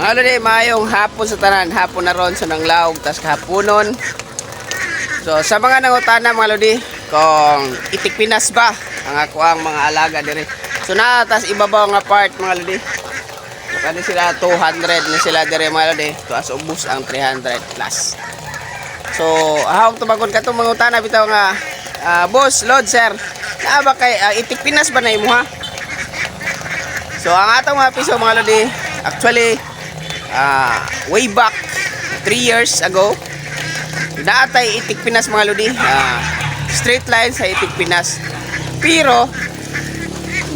Mga lodi, mayong hapon sa tanan, hapon na ron sa nanglaog, tas kahaponon. So, sa mga nangutana mga lodi, kung itik Pinas ba ang ako ang mga alaga dire. So, na, tas ibabaw nga part mga lodi. Kani sila 200 na sila dire mga lodi. To as ubus ang 300 plus. So, ahawag tumagon ka itong mga utana bitaw nga, ah, boss, load sir, naa ba kay ah, itik Pinas ba na imo ha? So, ang atong mga piso mga lodi, actually, ah, way back 3 years ago, naatay itik Pinas mga lodi, ah, straight line sa itik Pinas. Pero,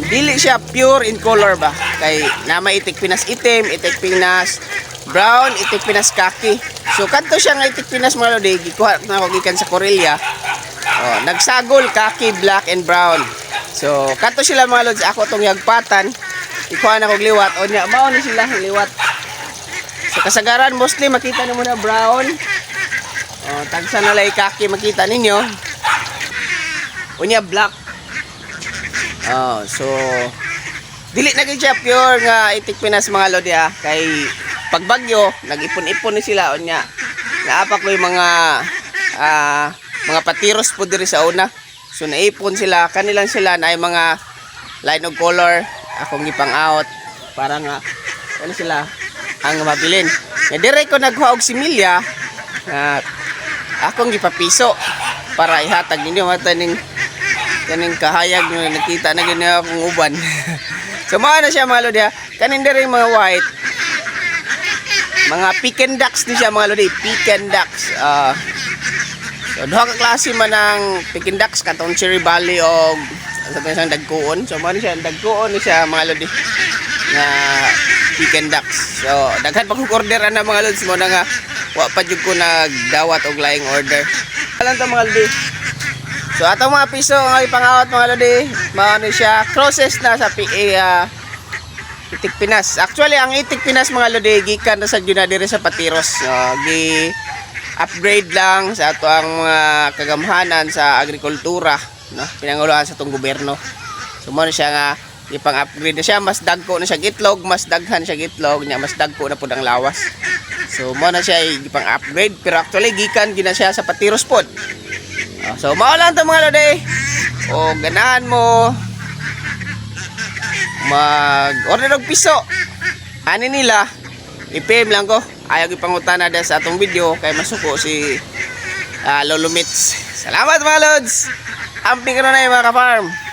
dili siya pure in color ba? Kay nama itik Pinas itim, itik Pinas brown, itik Pinas kaki. So kanto siya nga itik Pinas mga lodi, gikuha na ako gikan sa Korea. Oh, nagsagol kaki, black and brown. So kanto sila mga lods, ako tong yagpatan. Ikuha na kog liwat o nya mao ni sila liwat. So kasagaran mostly makita nimo na brown. Oh, tagsa na lay kaki makita ninyo. Unya black. Oh, so dili na gyud siya pure nga itik Pinas mga lodi ah. Kay pagbagyo nag-ipon-ipon ni sila unya. Naapa ko mga ah, mga patiros po diri sa una. So naipon sila, kanilang sila na ay mga line of color akong gipang out para nga ano sila ang mabilin. Na dire ko naghuha og similya na akong gipapiso para ihatag ninyo mata ning kaning kahayag nga nakita na gini akong uban. so mao na siya mga lodi ha. Kanin dire mga white mga pekin ducks ni siya mga lodi, pekin ducks. Ah So, duha ka klase man ng Peking Ducks katong Cherry Valley o sa isang dagkuon. So, mo ni siya dagkuon ni siya mga lodi nga Peking Ducks. So, daghan pa kong order na mga lods mo na nga wa pa jud ko nagdawat og laing order. Alam to mga lodi. So, atong mga piso nga ipangawat mga lodi, mao ni siya closest na sa PA ah, Itik Pinas. Actually, ang Itik Pinas mga lodi, gikan na sa Juna sa Patiros. So, gi upgrade lang sa ato ang mga kagamhanan sa agrikultura no pinanguluhan sa tong gobyerno so mo siya nga ipang upgrade na siya. Mas dagko na siya gitlog mas daghan siya gitlog nya mas dagko na pud ang lawas. So mo na siya ipang upgrade pero actually gikan gina siya sa patiros pod. Ah, so mao lang to mga lodi. O ganahan mo. Mag order og piso. Ani nila. i-PM lang ko. Ayaw ipangutana dahil sa atong video kay masuko si ah, Lolo Mitz. Salamat mga lods! Amping ka na na yung mga ka-farm